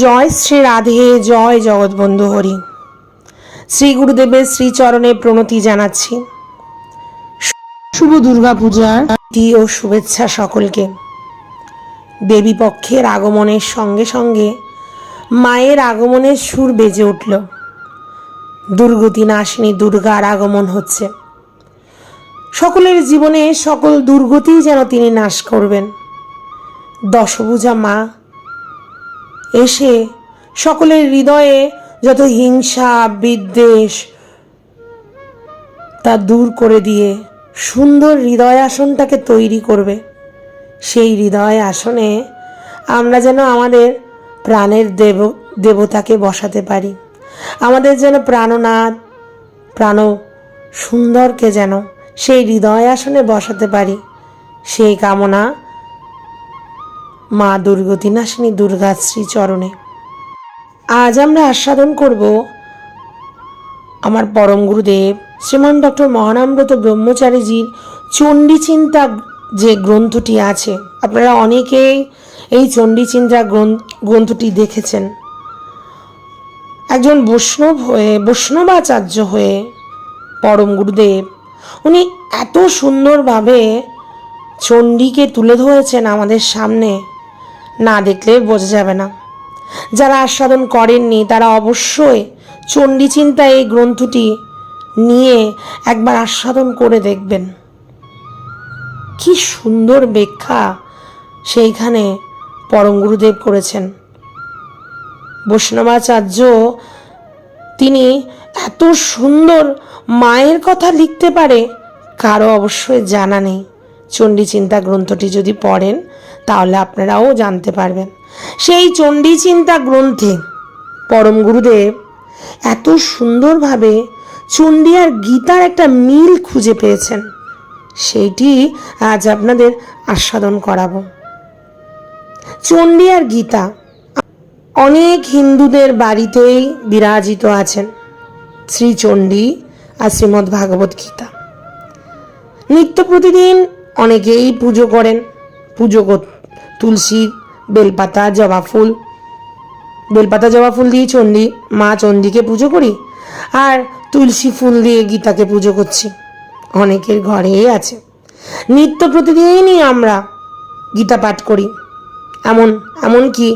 জয় শ্রী রাধে জয় জগৎবন্ধু হরি। শ্রী গুরুদেবের শ্রীচরণে প্রণতি জানাচ্ছি। শুভ দুর্গা পূজার ও শুভেচ্ছা সকলকে। দেবী পক্ষের আগমনের সঙ্গে সঙ্গে মায়ের আগমনের সুর বেজে উঠল। দুর্গতি নাশিনী দুর্গার আগমন হচ্ছে। সকলের জীবনে সকল দুর্গতি যেন তিনি নাশ করবেন। দশভুজা মা এসে সকলের হৃদয়ে যত হিংসা, বিদ্বেষ তা দূর করে দিয়ে সুন্দর হৃদয় আসনটাকে তৈরি করবে। সেই হৃদয় আসনে আমরা যেন আমাদের প্রাণের দেব, দেবতাকে বসাতে পারি। আমাদের যেন প্রাণনাথ, প্রাণ সুন্দরকে যেন সেই হৃদয় আসনে বসাতে পারি। সেই কামনা মা দুর্গতি নাশিনী দুর্গাশ্রী চরণে। আজ আমরা আস্বাদন করব আমার পরম গুরুদেব শ্রীমান ডক্টর মহানামব্রত ব্রহ্মচারীজির চণ্ডী চিন্তা যে গ্রন্থটি আছে। আপনারা অনেকেই এই চণ্ডী চিন্তা গ্রন্থটি দেখেছেন। একজন বৈষ্ণব হয়ে, বৈষ্ণবাচার্য হয়ে পরম গুরুদেব, উনি এত সুন্দরভাবে চণ্ডীকে তুলে ধরেছেন আমাদের সামনে। না দেখলে বোঝা যাবে না। যারা আস্বাদন করেননি, তারা অবশ্যই চণ্ডী চিন্তা এই গ্রন্থটি নিয়ে একবার আস্বাদন করে দেখবেন। কি সুন্দর ব্যাখ্যা সেইখানে পরম গুরুদেব করেছেন। বৈষ্ণবাচার্য তিনি এত সুন্দর মায়ের কথা লিখতে পারে, কারও অবশ্যই জানা নেই। চণ্ডী চিন্তা গ্রন্থটি যদি পড়েন তাহলে আপনারাও জানতে পারবেন। সেই চণ্ডী চিন্তা গ্রন্থে পরম গুরুদেব এত সুন্দরভাবে চণ্ডী আর গীতার একটা মিল খুঁজে পেয়েছেন। সেইটি আজ আপনাদের আস্বাদন করাবো। চণ্ডী আর গীতা অনেক হিন্দুদের বাড়িতেই বিরাজিত আছেন। শ্রীচণ্ডী আর শ্রীমদ্ ভাগবত গীতা। নিত্য প্রতিদিন অনেকেই পুজো করেন, পুজো কর- তুলসী, বেলপাতা, জবা ফুল। বেলপাতা, জবা ফুল দিয়ে চণ্ডী, মা চণ্ডীকে পুজো করি আর তুলসী ফুল দিয়ে গীতাকে পুজো করছি। অনেকের ঘরেই আছে। নিত্য প্রতিদিনই আমরা গীতা পাঠ করি। এমন এমনকি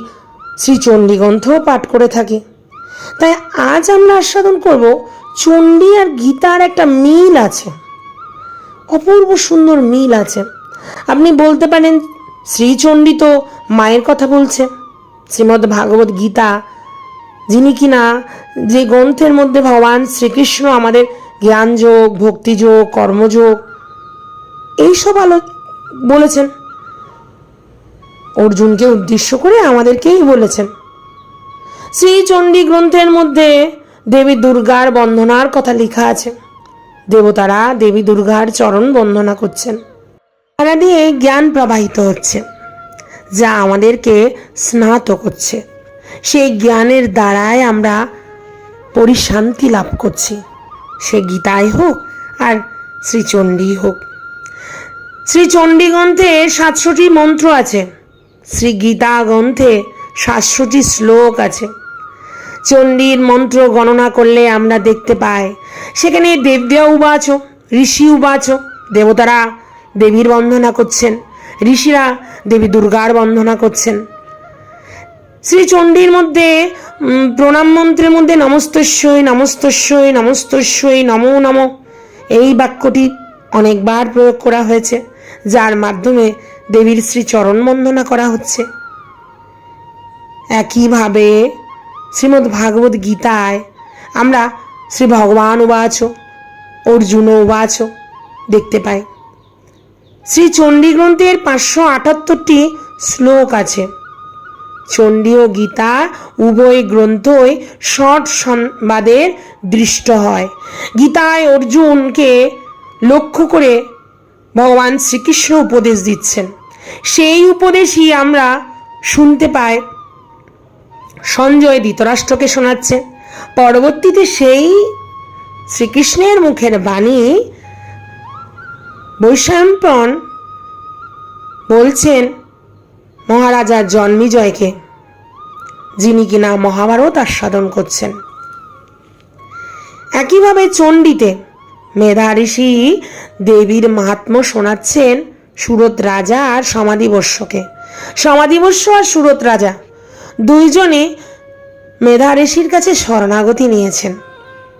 গ্রন্থও পাঠ করে থাকি। তাই আজ আমরা আস্বাদন করব চণ্ডী আর গীতার একটা মিল আছে। অপূর্ব সুন্দর মিল আছে। আপনি বলতে পারেন শ্রীচণ্ডী তো মায়ের কথা বলছে। শ্রীমদ্ ভাগবত গীতা, যিনি কিনা যে গ্রন্থের মধ্যে ভগবান শ্রীকৃষ্ণ আমাদের জ্ঞানযোগ, ভক্তিযোগ, কর্মযোগ, এইসব আলো বলেছেন। অর্জুনকে উদ্দেশ্য করে আমাদেরকেই বলেছেন। শ্রীচণ্ডী গ্রন্থের মধ্যে দেবী দুর্গার বন্দনার কথা লেখা আছে। দেবতারা দেবী দুর্গার চরণ বন্দনা করছেন। তারা দিয়ে জ্ঞান প্রবাহিত হচ্ছে, যা আমাদেরকে স্নাত করছে। সেই জ্ঞানের দ্বারাই আমরা পরিশান্তি লাভ করছি। সে গীতায় হোক আর শ্রীচণ্ডী হোক। শ্রীচণ্ডী গ্রন্থে সাতশোটি মন্ত্র আছে। শ্রী গীতা গ্রন্থে সাতশোটি শ্লোক আছে। চণ্ডীর মন্ত্র গণনা করলে আমরা দেখতে পাই, সেখানে দেবদেয়া উবাচ ঋষি উবাচ, দেবতারা দেবীর বন্দনা করছেন। ঋষিরা দেবী দুর্গার বন্দনা করছেন। শ্রী চণ্ডীর মধ্যে প্রণাম মন্ত্রের মধ্যে নমস্তস্যই নমস্তস্যই নমস্তস্যই, নমো, নম এই বাক্যটি অনেকবার প্রয়োগ করা হয়েছে, যার মাধ্যমে দেবীর শ্রী চরণ বন্দনা করা হচ্ছে। একইভাবে শ্রীমদ্ ভাগবত গীতায় আমরা শ্রী ভগবান উবাচ, অর্জুন উবাচ দেখতে পাই। শ্রী চণ্ডী গ্রন্থের পাঁচশো আটাত্তরটি শ্লোক আছে। চণ্ডী ও গীতা উভয় গ্রন্থই ষট সংবাদের দৃষ্ট হয়। গীতায় অর্জুনকে লক্ষ্য করে ভগবান শ্রীকৃষ্ণ উপদেশ দিচ্ছেন। সেই উপদেশই আমরা শুনতে পাই। সঞ্জয় ধৃতরাষ্ট্রকে শোনাচ্ছে, পরবর্তীতে সেই শ্রীকৃষ্ণের মুখের বাণী বৈশাম্পন বলছেন মহারাজা জন্মিজয়কে, যিনি কিনা মহাভারত আস্বাদন করছেন। একইভাবে চণ্ডীতে মেধা ঋষি দেবীর মাহাত্ম শোনাচ্ছেন সুরত রাজা আর সমাধিবস্যকে সমাধিবস্য আর সুরত রাজা দুইজনে মেধা ঋষির কাছে শরণাগতি নিয়েছেন।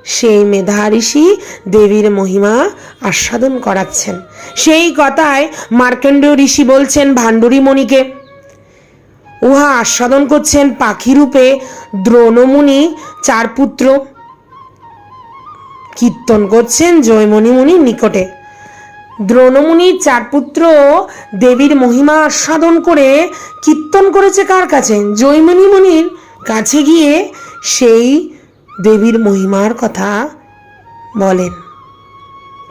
সেই মেধা ঋষি দেবীর মহিমা আস্বাদন করাচ্ছেন। সেই কথায় মার্কণ্ডেয় ঋষি বলছেন ভাণ্ডুরী মণিকে। উহা আস্বাদন করছেন পাখিরূপে দ্রোণমুনি চার পুত্র। কীর্তন করছেন জয়মণি মুনির নিকটে। দ্রোণমুনির চার পুত্র দেবীর মহিমা আস্বাদন করে কীর্তন করেছে কার কাছে? জৈমণি মুনির কাছে গিয়ে সেই দেবীর মহিমার কথা বলেন।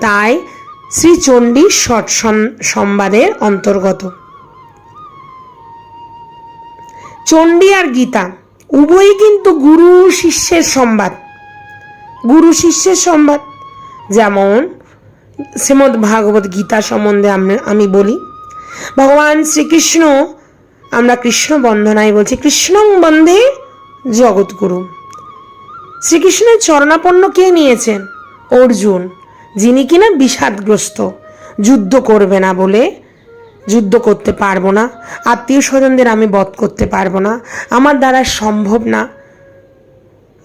তাই শ্রী চণ্ডী ষট সংবাদের অন্তর্গত। চণ্ডী আর গীতা, উভয়ই কিন্তু গুরু শিষ্যের সংবাদ গুরু শিষ্যের সংবাদ যেমন শ্রীমদ্ ভাগবত গীতা সম্বন্ধে আমি বলি, ভগবান শ্রীকৃষ্ণ, আমরা কৃষ্ণ বন্ধনায় বলছি, কৃষ্ণ বন্ধে জগৎগুরু শ্রীকৃষ্ণের চরণাপন্ন কে নিয়েছেন? অর্জুন, যিনি কিনা বিষাদগ্রস্ত। যুদ্ধ করবে না বলে। যুদ্ধ করতে পারব না। আত্মীয় স্বজনদের আমি বধ করতে পারব না। আমার দ্বারা সম্ভব না।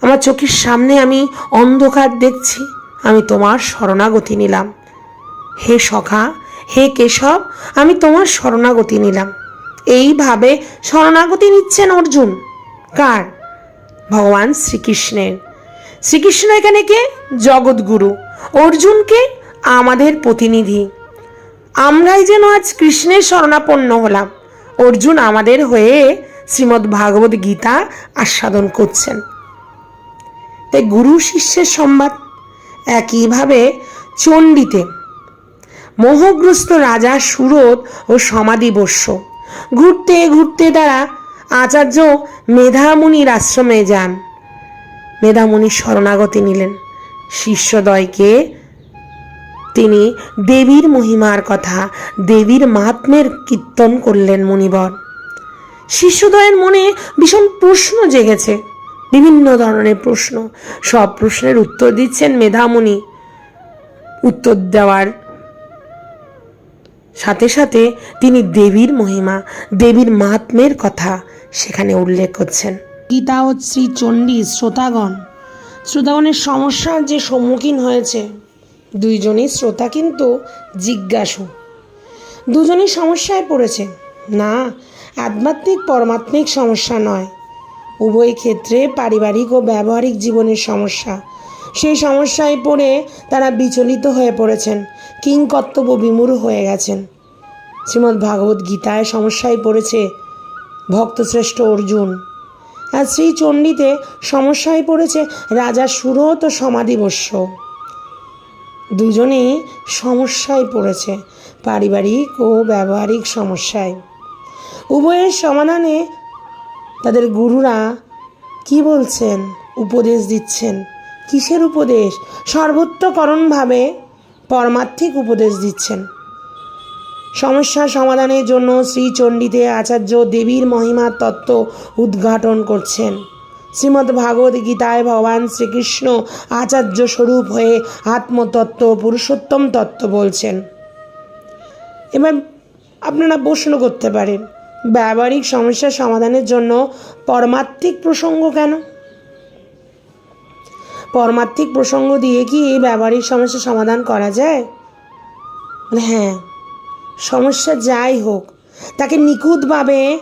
আমার চোখের সামনে আমি অন্ধকার দেখছি। আমি তোমার শরণাগতি নিলাম। হে সখা, হে কেশব, আমি তোমার শরণাগতি নিলাম। এইভাবে শরণাগতি নিচ্ছেন অর্জুন। কার? ভগবান শ্রীকৃষ্ণের। শ্রীকৃষ্ণ এখানে কে? জগৎগুরু। অর্জুনকে আমাদের প্রতিনিধি। আমরাই যেন আজ কৃষ্ণের শরণাপন্ন হলাম। অর্জুন আমাদের হয়ে শ্রীমদ্ ভাগবত গীতা আস্বাদন করছেন। তাই গুরু শিষ্যের সংবাদ একইভাবে চণ্ডীতে। মোহগ্রস্ত রাজা সুরত ও সমাধিবস্য ঘুরতে ঘুরতে তারা আচার্য মেধামুনির আশ্রমে যান। মেধামুনির শরণাগতি নিলেন। শিষ্যদয়কে তিনি দেবীর মহিমার কথা, দেবীর মাহাত্মের কীর্তন করলেন মুনিবর। শিষ্যদয়ের মনে ভীষণ প্রশ্ন জেগেছে, বিভিন্ন ধরনের প্রশ্ন। সব প্রশ্নের উত্তর দিচ্ছেন মেধামণি। উত্তর দেওয়ার সাথে সাথে তিনি দেবীর মহিমা, দেবীর মাহাত্মের কথা সেখানে উল্লেখ করছেন। গীতা ও শ্রী চণ্ডী শ্রোতাগণ। শ্রোতাগণের সমস্যার যে সম্মুখীন হয়েছে, দুইজনই শ্রোতা কিন্তু জিজ্ঞাসু। দুজনই সমস্যায় পড়েছে। না, আধ্যাত্মিক পরমাত্মিক সমস্যা নয়। উভয় ক্ষেত্রে পারিবারিক ও ব্যবহারিক জীবনের সমস্যা। সেই সমস্যায় পড়ে তারা বিচলিত হয়ে পড়েছেন, কিংকর্তব্য বিমূঢ় হয়ে গেছেন। শ্রীমদ্ ভাগবত গীতায় সমস্যায় পড়েছে ভক্তশ্রেষ্ঠ অর্জুন। আর শ্রী চণ্ডীতে সমস্যায় পড়েছে রাজা সুরত ও সমাধিবস্য দুজনেই সমস্যায় পড়েছে, পারিবারিক ও ব্যবহারিক সমস্যায়। উভয়ের সমাধানে তাদের গুরুরা কি বলছেন, উপদেশ দিচ্ছেন? কিসের উপদেশ? সর্বোত্তকরণভাবে পরমার্থিক উপদেশ দিচ্ছেন। সমস্যা সমাধানের জন্য শ্রীচণ্ডীতে আচার্য দেবীর মহিমার তত্ত্ব উদ্ঘাটন করছেন। শ্রীমদ্ ভাগবত গীতায় ভগবান শ্রীকৃষ্ণ আচার্য স্বরূপ হয়ে আত্মতত্ত্ব, পুরুষোত্তম তত্ত্ব বলছেন। এবার আপনারা প্রশ্ন করতে পারেন, ব্যবহারিক সমস্যা সমাধানের জন্য পরমাত্মিক প্রসঙ্গ কেন? পরমাত্মিক প্রসঙ্গ দিয়ে কি এই ব্যবহারিক সমস্যা সমাধান করা যায়? হ্যাঁ সমস্যা যাই হোক, তাকে নিখুঁতভাবে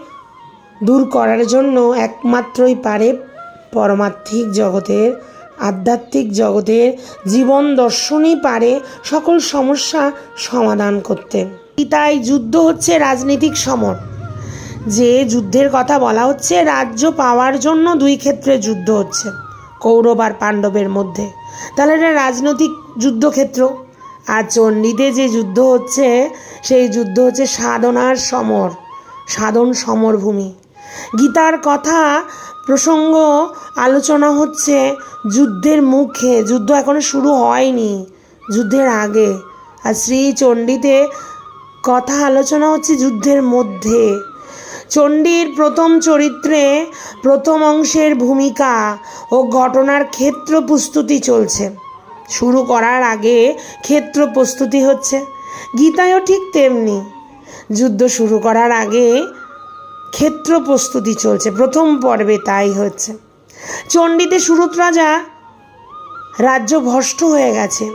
দূর করার জন্য একমাত্রই পারে পরমাত্মিক জগতের, আধ্যাত্মিক জগতের জীবন দর্শনই পারে সকল সমস্যা সমাধান করতে। তাই যুদ্ধ হচ্ছে রাজনৈতিক সমর। যে যুদ্ধের কথা বলা হচ্ছে, রাজ্য পাওয়ার জন্য দুই ক্ষেত্রে যুদ্ধ হচ্ছে, কৌরব আর পাণ্ডবের মধ্যে। তাহলে এটা রাজনৈতিক যুদ্ধক্ষেত্র। আর চণ্ডীতে যে যুদ্ধ হচ্ছে, সেই যুদ্ধ হচ্ছে সাধনার সমর, সাধন সমরভূমি গীতার কথা প্রসঙ্গ আলোচনা হচ্ছে যুদ্ধের মুখে। যুদ্ধ এখনও শুরু হয়নি, যুদ্ধের আগে। আর শ্রী চণ্ডীতে কথা আলোচনা হচ্ছে যুদ্ধের মধ্যে। চণ্ডীর প্রথম চরিত্রে প্রথম অংশের ভূমিকা ও ঘটনার ক্ষেত্র প্রস্তুতি চলছে। শুরু করার আগে ক্ষেত্র প্রস্তুতি হচ্ছে। গীতায়ও ঠিক তেমনি। যুদ্ধ শুরু করার আগে ক্ষেত্র প্রস্তুতি চলছে। প্রথম পর্বে তাই হচ্ছে। চণ্ডীতে সুরত রাজা রাজ্য ভ্রষ্ট হয়ে গেছে।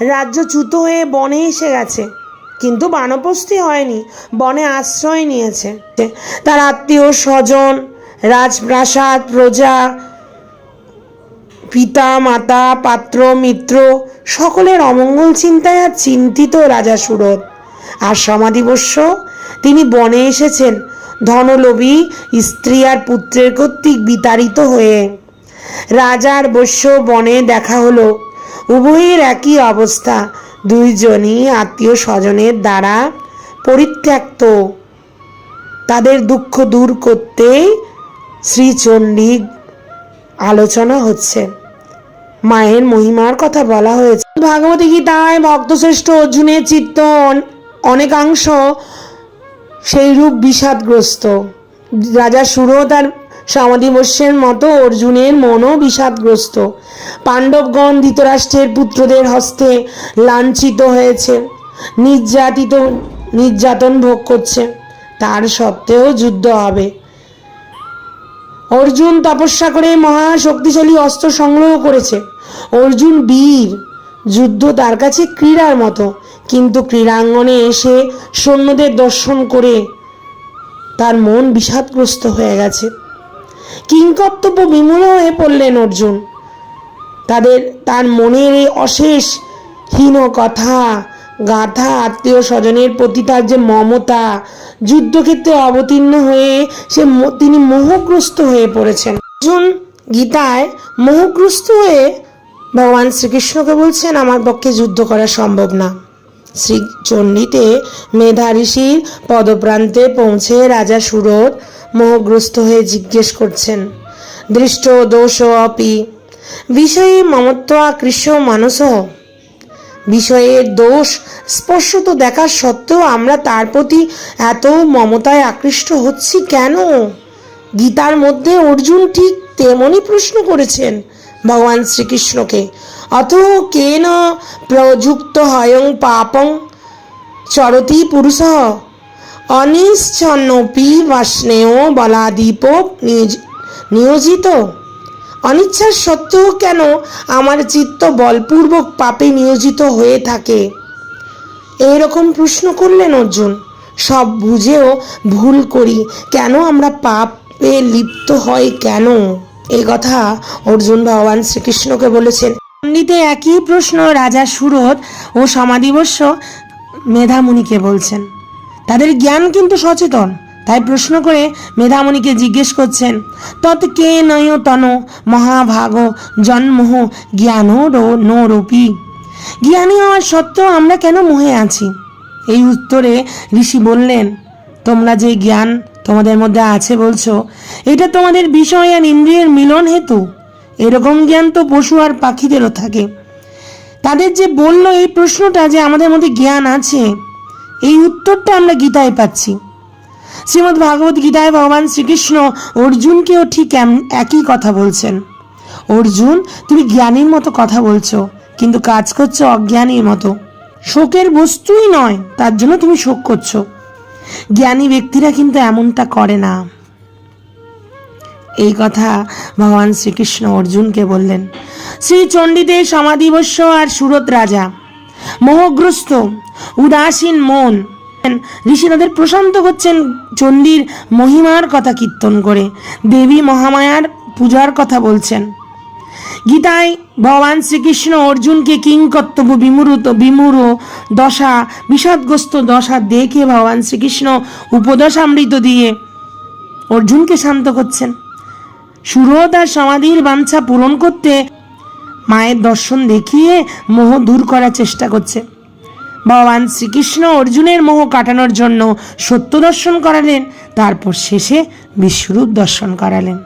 রাজ্য চ্যুত হয়ে বনে এসে গেছে। কিন্তু বানপ্রস্থি হয়নি, বনে আশ্রয় নিয়েছে। তার আত্মীয় স্বজন, রাজপ্রাসাদ, প্রজা পিতা মাতা পাত্র মিত্র সকলের অমঙ্গল চিন্তায় আর চিন্তিত রাজা সুরত আর সমাধিবস্য তিনি বনে এসেছেন, ধনলোভী স্ত্রী আর পুত্রের কর্তৃক বিতাড়িত হয়ে। রাজার বস্য বনে দেখা হলো। উভয়ের একই অবস্থা, দুইজনই আত্মীয় স্বজনের দ্বারা পরিত্যক্ত। তাদের দুঃখ দূর করতে শ্রীচণ্ডী আলোচনা হচ্ছে। মায়ের মহিমার কথা বলা হয়েছে। ভাগবতী গীতায় ভক্তশ্রেষ্ঠ অর্জুনের চিত্ত অনেকাংশ সেই রূপ বিষাদগ্রস্ত। রাজা সুরত আর সমাধিবস্যের মতো অর্জুনের মনও বিষাদগ্রস্ত। পাণ্ডবগণ ধৃতরাষ্ট্রের পুত্রদের হস্তে লাঞ্ছিত হয়েছে। নির্যাতিত, নির্যাতন ভোগ করছে। তার সত্ত্বেও যুদ্ধ হবে। অর্জুন তপস্যা করে মহা শক্তিশালী অস্ত্র সংগ্রহ করেছে। অর্জুন বীর। যুদ্ধ তার কাছে ক্রীড়ার মতো। কিন্তু ক্রীড়াঙ্গনে এসে সৈন্যদের দর্শন করে তার মন বিষাদগ্রস্ত হয়ে গেছে। কিংকর্তব্য বিমূঢ় হয়ে পড়লেন অর্জুন। তাদের, তার মনের এই অশেষ হীন কথা গাথা আত্মীয় স্বজনের প্রতি তার যে মমতা, যুদ্ধক্ষেত্রে অবতীর্ণ হয়ে সে তিনি মোহগ্রস্ত হয়ে পড়েছেন। অর্জুন গীতায় মোহগ্রস্ত হয়ে ভগবান শ্রীকৃষ্ণকে বলছেন, আমার পক্ষে যুদ্ধ করা সম্ভব না। শ্রী চণ্ডীতে মেধা ঋষির পদপ্রান্তে পৌঁছে রাজা সুরত মোহগ্রস্ত হয়ে জিজ্ঞেস করছেন, দৃষ্ট, দোষ, অপি, বিষয়ে মমত্বা কৃষ্ণ মানস? বিষয়ের দোষ স্পষ্টত দেখার সত্ত্বেও আমরা তার প্রতি এত মমতায় আকৃষ্ট হচ্ছি কেন? গীতার মধ্যে অর্জুন ঠিক তেমনই প্রশ্ন করেছেন ভগবান শ্রীকৃষ্ণকে। অথ কেন প্রযুক্ত হয়ং পাপং চরতি পুরুষ? অনিশ্চন্নপি বাষ্ণেয় বলাদীপ নিয়োজ- নিয়োজিত। অনিচ্ছার সত্ত্বেও কেন আমার চিত্ত বলপূর্বক পাপে নিয়োজিত হয়ে থাকে? এইরকম প্রশ্ন করলেন অর্জুন। সব বুঝেও ভুল করি। কেন আমরা পাপে লিপ্ত হয় কেন? এই কথা অর্জুন ভগবান শ্রীকৃষ্ণকে বলেছেন। পণ্ডিতে একই প্রশ্ন রাজা সুরত ও সমাধিবস্য মেধামুনিকে বলছেন। তাদের জ্ঞান কিন্তু সচেতন। তাই প্রশ্ন করে মেধামণিকে জিজ্ঞেস করছেন, তৎ কে নয় তন মহাভাগ জন্মহ জ্ঞান নোরূপী? জ্ঞানী হওয়ার সত্ত্বেও আমরা কেন মোহে আছি? এই উত্তরে ঋষি বললেন, তোমরা যে জ্ঞান তোমাদের মধ্যে আছে বলছো, এটা তোমাদের বিষয় আর ইন্দ্রিয়ের মিলন হেতু। এরকম জ্ঞান তো পশু আর পাখিদেরও থাকে। তাদের যে বলল এই প্রশ্নটা যে আমাদের মধ্যে জ্ঞান আছে, এই উত্তরটা আমরা গীতায় পাচ্ছি। শ্রীমদ্ ভাগবত গীতায় ভগবান শ্রীকৃষ্ণ অর্জুনকেও ঠিক একই কথা বলছেন। অর্জুন, তুমি জ্ঞানীর মতো কথা বলছো, কিন্তু কাজ করছ অজ্ঞানীর মতো। শোকের বস্তুই নয়, তার জন্য তুমি শোক করছ। জ্ঞানী ব্যক্তিরা কিন্তু এমনটা করে না। এই কথা ভগবান শ্রীকৃষ্ণ অর্জুনকে বললেন। শ্রী চণ্ডীতে সমাধিবস্য আর সুরত রাজা। মোহগ্রস্ত, উদাসীন মন ঋষি তাদের প্রশান্ত করছেন চণ্ডীর মহিমার কথা কীর্তন করে। দেবী মহামায়ার পূজার কথা বলছেন। গীতায় ভগবান শ্রীকৃষ্ণ অর্জুনকে কিং কর্তব্য বিমূরত বিমূঢ় দশা, বিষাদগ্রস্ত দশা দেখে ভগবান শ্রীকৃষ্ণ উপদশামৃত দিয়ে অর্জুনকে শান্ত করছেন। সুরত আর সমাধির বাঞ্ছা পূরণ করতে মায়ের দর্শন দেখিয়ে মোহ দূর করার চেষ্টা করছে। ভগবান শ্রীকৃষ্ণ অর্জুনের মোহ কাটানোর জন্য সত্য দর্শন করালেন, তারপর শেষে বিশ্বরূপ দর্শন করালেন।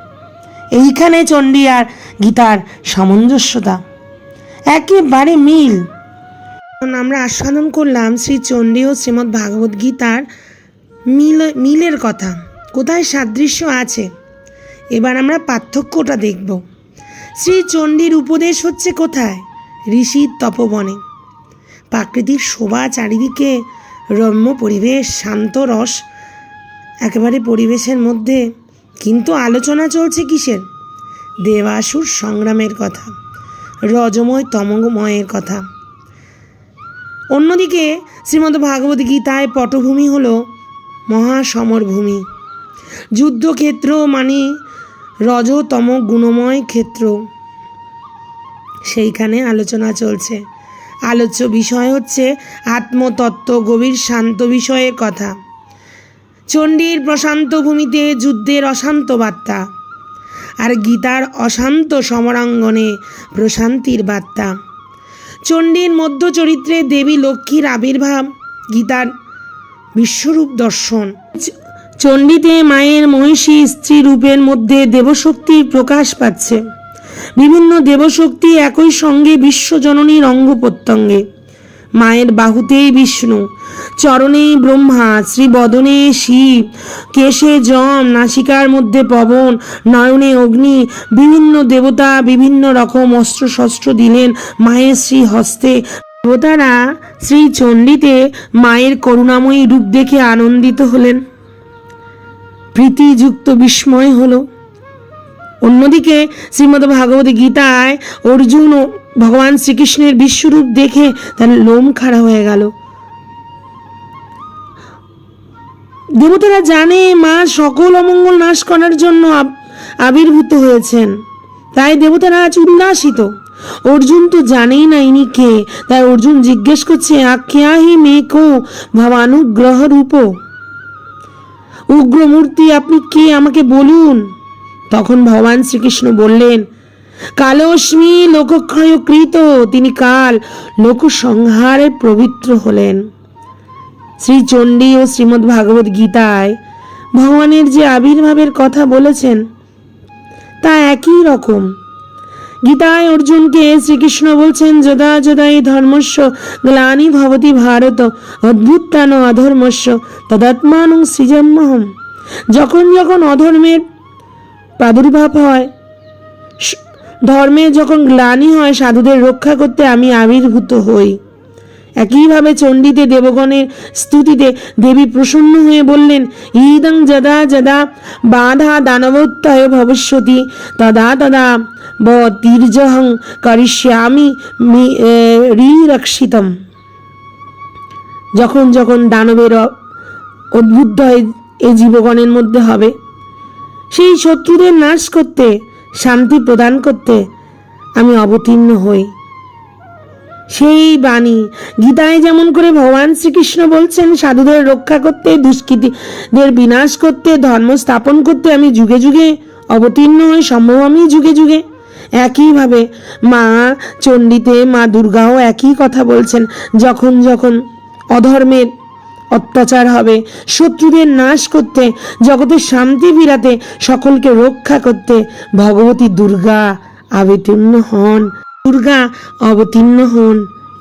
এইখানে চণ্ডী আর গীতার সামঞ্জস্যতা। একেবারে মিল। আমরা আস্বাদন করলাম শ্রী চণ্ডী ও শ্রীমদ্ ভাগবত গীতার মিল, মিলের কথা। কোথায় সাদৃশ্য আছে? এবার আমরা পার্থক্যটা দেখব। শ্রী চণ্ডীর উপদেশ হচ্ছে কোথায়? ঋষির তপবনে। প্রাকৃতিক শোভা চারিদিকে রম্য পরিবেশ, শান্ত রস, একেবারে পরিবেশের মধ্যে। কিন্তু আলোচনা চলছে কিসের? দেবাসুর সংগ্রামের কথা, রজময় তমগময়ের কথা। অন্যদিকে শ্রীমদ্ ভাগবত গীতায় পটভূমি হল মহাসমরভূমি। যুদ্ধক্ষেত্র মানে রজতম গুণময় ক্ষেত্র। সেইখানে আলোচনা চলছে। আলোচ্য বিষয় হচ্ছে আত্মতত্ত্ব, গভীর শান্ত বিষয়ের কথা। চণ্ডীর প্রশান্ত ভূমিতে যুদ্ধের অশান্ত বার্তা আর গীতার অশান্ত সমরাঙ্গনে প্রশান্তির বার্তা। চণ্ডীর মধ্য চরিত্রে দেবী লক্ষ্মীর আবির্ভাব, গীতার বিশ্বরূপ দর্শন। চণ্ডীতে মায়ের মহিষী স্ত্রী রূপের মধ্যে দেবশক্তির প্রকাশ পাচ্ছে। বিভিন্ন দেবশক্তি একই সঙ্গে বিশ্বজননীর অঙ্গ প্রত্যঙ্গে। মায়ের বাহুতেই বিষ্ণু চরণেই ব্রহ্মা, শ্রীবদনে শিব, কেশে যম, নাসিকার মধ্যে পবন, নয়নে অগ্নি, বিভিন্ন দেবতা বিভিন্ন রকম অস্ত্র শস্ত্র দিলেন মায়ের শ্রী হস্তে দেবতারা শ্রী চণ্ডীতে মায়ের করুণাময়ী রূপ দেখে আনন্দিত হলেন। প্রীতিযুক্ত বিস্ময় হলো। অন্যদিকে শ্রীমদ্ ভাগবত গীতায় অর্জুন ও ভগবান শ্রীকৃষ্ণের বিশ্বরূপ দেখে তার লোম খাড়া হয়ে গেল। দেবতারা জানে মা সকল অমঙ্গল নাশ করার জন্য আব- আবির্ভূত হয়েছেন। তাই দেবতারা আজ উল্লাসিত। অর্জুন তো জানেই না ইনি কে। তাই অর্জুন জিজ্ঞেস করছে আখ্যাহি মে কো ভবানুগ্রহ রূপ উগ্রমূর্তি আপনি কে? আমাকে বলুন। তখন ভগবান শ্রীকৃষ্ণ বললেন, কালস্মি লোকক্ষয় কৃত তিনি কাল লোক সংহারে পবিত্র হলেন। শ্রী চণ্ডী ও শ্রীমদ্ ভাগবত গীতায় ভগবানের যে আবির্ভাবের কথা বলেছেন, তা একই রকম। গীতায় অর্জুনকে শ্রীকৃষ্ণ বলছেন, যদা যদা এই ধর্মস্য গ্লানি ভবতি ভারত, অদ্ভুতান অধর্মস্য তদাত্মানং সৃজন্মহম। যখন যখন অধর্মের প্রাদুর্ভাব হয়। ধর্মে যখন গ্লানি হয়, সাধুদের রক্ষা করতে আমি আবির্ভূত হই। একইভাবে চণ্ডীতে দেবগণের স্তুতিতে দেবী প্রসন্ন হয়ে বললেন, ইদং যদা যদা বাধা দানবোত্তয় ভবিষ্যতি, তদা তদা ব তীর্যহং করিষ্যামি রিরক্ষিতম যখন যখন দানবের উদ্বুদ্ধ এই জীবগণের মধ্যে হবে সেই শত্রুদের নাশ করতে, শান্তি প্রদান করতে আমি অবতীর্ণ হই। সেই বাণী গীতায় যেমন করে ভগবান শ্রীকৃষ্ণ বলছেন, সাধুদের রক্ষা করতে, দুষ্কৃতীদের বিনাশ করতে, ধর্ম স্থাপন করতে আমি যুগে যুগে অবতীর্ণ হই, সম্ভব আমি যুগে যুগে। একইভাবে মা চণ্ডীতে মা দুর্গাও একই কথা বলছেন, যখন যখন অধর্মের অত্যাচার হবে। শত্রুদের নাশ করতে, জগতের শান্তি ফিরাতে, সকলকে রক্ষা করতে ভগবতী দুর্গা আবিতীর্ণ হন। দুর্গা অবতীর্ণ হন।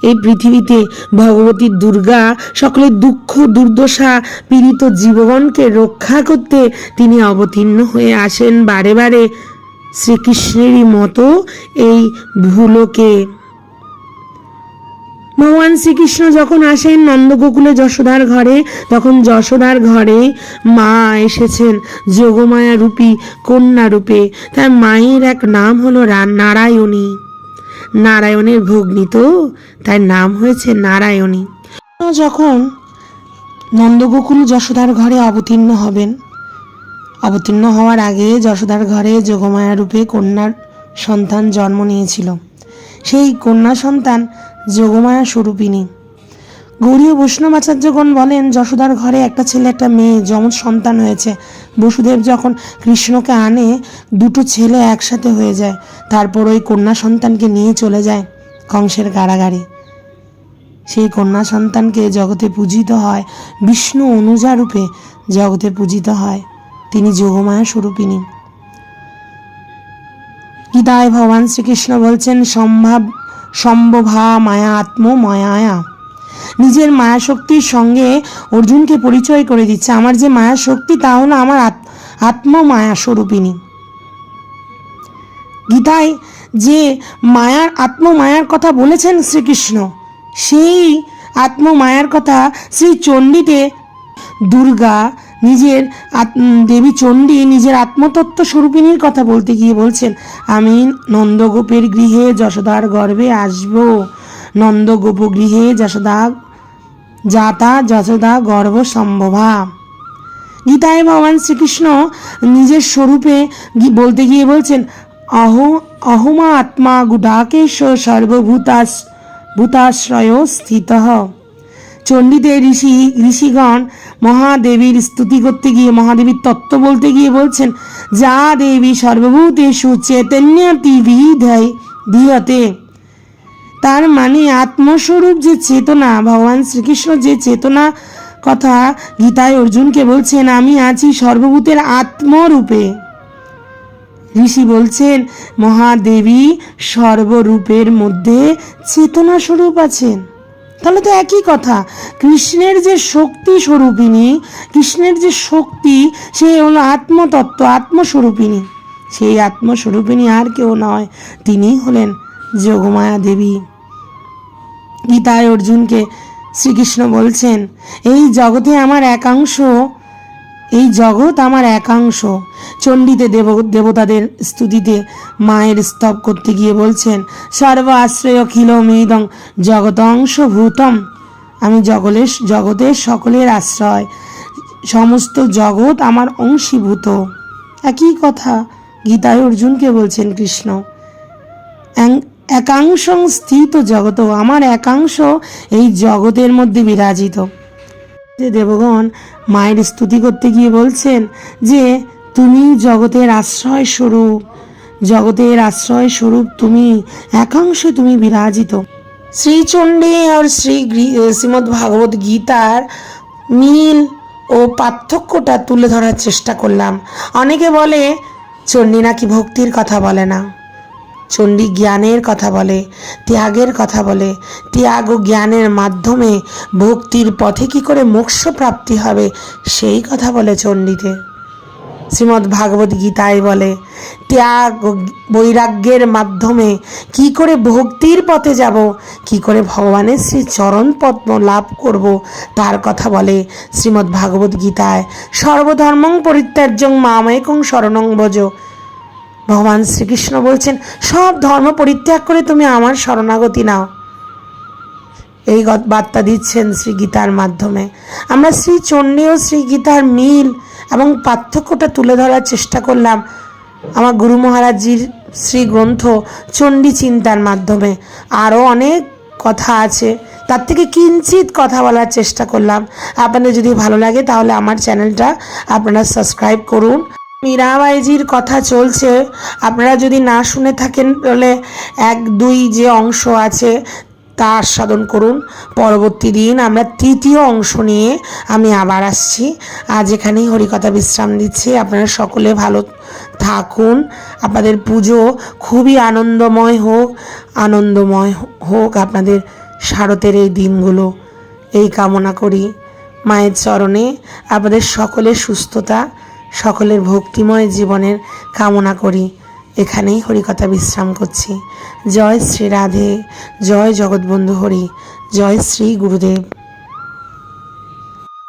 এই পৃথিবীতে ভগবতী দুর্গা সকলের দুঃখ, দুর্দশা পীড়িত জীবগণকে রক্ষা করতে তিনি অবতীর্ণ হয়ে আসেন বারে বারে। শ্রীকৃষ্ণেরই মতো এই ভুলোকে। ভগবান শ্রীকৃষ্ণ যখন আসেন নন্দগোকুলে যশোদার ঘরে, তখন যশোদার ঘরে মা এসেছেন, যোগমায়া রূপী, কন্যা রূপে। তার মায়ের এক নাম হলো নারায়ণী। নারায়ণের ভগ্নী তো, তার নাম হয়েছে নারায়ণী। যখন নন্দগোকুল যশোদার ঘরে অবতীর্ণ হবেন, অবতীর্ণ হওয়ার আগে যশোদার ঘরে যোগমায়া রূপে কন্যার সন্তান জন্ম নিয়েছিল। সেই কন্যা সন্তান যোগমায়া স্বরূপিণী। গৌরীয় বৈষ্ণব আচার্যগণ বলেন, যশোদার ঘরে একটা ছেলে, একটা মেয়ে, যমজ সন্তান হয়েছে। বসুদেব যখন কৃষ্ণকে আনে, দুটো ছেলে একসাথে হয়ে যায়। তারপর ওই কন্যা সন্তানকে নিয়ে চলে যায় কংসের কারাগারে। সেই কন্যা সন্তানকে জগতে পূজিত হয় বিষ্ণু অনুজা রূপে জগতে পূজিত হয় তিনি যোগমায়া স্বরূপিণী। গীতায় ভগবান শ্রীকৃষ্ণ বলছেন, সম্ভাব সম্ভভা মায়া আত্ম মায়ায়া। নিজের মায়া শক্তির সঙ্গে অর্জুনকে পরিচয় করে দিচ্ছে। আমার যে মায়া শক্তি তা হলো আমার আত্ম আত্মমায়া স্বরূপিনী গীতায় যে মায়ার, আত্মমায়ার কথা বলেছেন শ্রীকৃষ্ণ, সেই আত্মমায়ার কথা শ্রী চণ্ডীতে দুর্গা নিজের দেবী চণ্ডী নিজের আত্মতত্ত্ব স্বরূপিণীর কথা বলতে গিয়ে বলছেন, আমি নন্দগোপের গৃহে যশোদার গর্ভে আসব। নন্দগোপ গৃহে যশোদা, যাতা যশোদা গর্ভ সম্ভবা। গীতায় ভগবান শ্রীকৃষ্ণ নিজের স্বরূপে বলতে গিয়ে বলছেন, অহ অহমা আত্মা গুডাকেশ সর্বভূতাস ভূতাশ্রয় স্থিত চণ্ডীতে ঋষি, ঋষিগণ মহাদেবীর স্তুতি করতে গিয়ে, মহাদেবীর তত্ত্ব বলতে গিয়ে বলছেন, যা দেবী সর্বভূতেষু চৈতন্যতি বিধয় বিহতে তার মানে আত্মস্বরূপ যে চেতনা, ভগবান শ্রীকৃষ্ণ যে চেতনা কথা গীতায় অর্জুনকে বলছেন, আমি আছি সর্বভূতের আত্মরূপে। ঋষি বলছেন, মহাদেবী সর্বরূপের মধ্যে চেতনা স্বরূপ আছেন। তাহলে তো একই কথা। কৃষ্ণের যে শক্তি স্বরূপিনী কৃষ্ণের যে শক্তি, সে হলো আত্মতত্ত্ব আত্মস্বরূপিনী সেই আত্মস্বরূপিনী আর কেউ নয়, তিনি হলেন যোগমায়া দেবী। গীতায় অর্জুনকে শ্রীকৃষ্ণ বলছেন, এই জগতে আমার একাংশ এই জগৎ আমার একাংশ। চণ্ডীতে দেব, দেবতাদের স্তুতিতে মায়ের স্তব করতে গিয়ে বলছেন সর্ব আশ্রয় অখিল মেদং জগতংশ ভূতম আমি জগলের জগতের সকলের আশ্রয়। সমস্ত জগৎ আমার অংশীভূত। একই কথা গীতায় অর্জুনকে বলছেন কৃষ্ণ। একাংশ স্থিত জগত আমার একাংশ এই জগতের মধ্যে বিরাজিত। যে দেবগণ, মায়ের স্তুতি করতে গিয়ে বলছেন যে, তুমি জগতের আশ্রয় স্বরূপ। জগতের আশ্রয় স্বরূপ তুমি, একাংশে তুমি বিরাজিত। শ্রীচণ্ডী আর শ্রী শ্রীমদ্ ভাগবত গীতার মিল ও পার্থক্যটা তুলে ধরার চেষ্টা করলাম। অনেকে বলে, চণ্ডী নাকি ভক্তির কথা বলে না। চণ্ডী জ্ঞানের কথা বলে, ত্যাগের কথা বলে। ত্যাগ ও জ্ঞানের মাধ্যমে ভক্তির পথে কি করে মোক্ষ প্রাপ্তি হবে, সেই কথা বলে চণ্ডীতে। শ্রীমদ্ ভাগবত গীতায় বলে, ত্যাগ বৈরাগ্যের মাধ্যমে কি করে ভক্তির পথে যাব, কি করে ভগবানের শ্রী চরণ পদ্ম লাভ করব, তার কথা বলে শ্রীমদ্ ভাগবত গীতায়। সর্বধর্মং পরিত্যাজ্যং মামেকং শরণং ভজ। ভগবান শ্রীকৃষ্ণ বলছেন, সব ধর্ম পরিত্যাগ করে তুমি আমার শরণাগতি নাও। এই বার্তা দিচ্ছেন শ্রী গীতার মাধ্যমে। আমরা শ্রী চণ্ডী ও শ্রী গীতার মিল এবং পার্থক্যটা তুলে ধরার চেষ্টা করলাম আমার গুরু মহারাজজির শ্রী গ্রন্থ চণ্ডী চিন্তার মাধ্যমে। আরও অনেক কথা আছে, তার থেকে কিঞ্চিত কথা বলার চেষ্টা করলাম। আপনাদের যদি ভালো লাগে তাহলে আমার চ্যানেলটা আপনারা সাবস্ক্রাইব করুন। মীরাবাইজির কথা চলছে, আপনারা যদি না শুনে থাকেন তাহলে এক দুই যে অংশ আছে তা আস্বাদন করুন। পরবর্তী দিন আমরা তৃতীয় অংশ নিয়ে আমি আবার আসছি। আজ এখানেই হরিকথা বিশ্রাম দিচ্ছি। আপনারা সকলে ভালো থাকুন। আপনাদের পুজো খুবই আনন্দময় হোক আনন্দময় হোক আপনাদের শারতের এই দিনগুলো। এই কামনা করি। মায়ের চরণে আপনাদের সকলের সুস্থতা সকলের ভক্তিময় জীবনের কামনা করি। এখানেই হরিকথা বিশ্রাম করছি। জয় শ্রী রাধে, জয় জগৎবন্ধু হরি, জয় শ্রী গুরুদেব।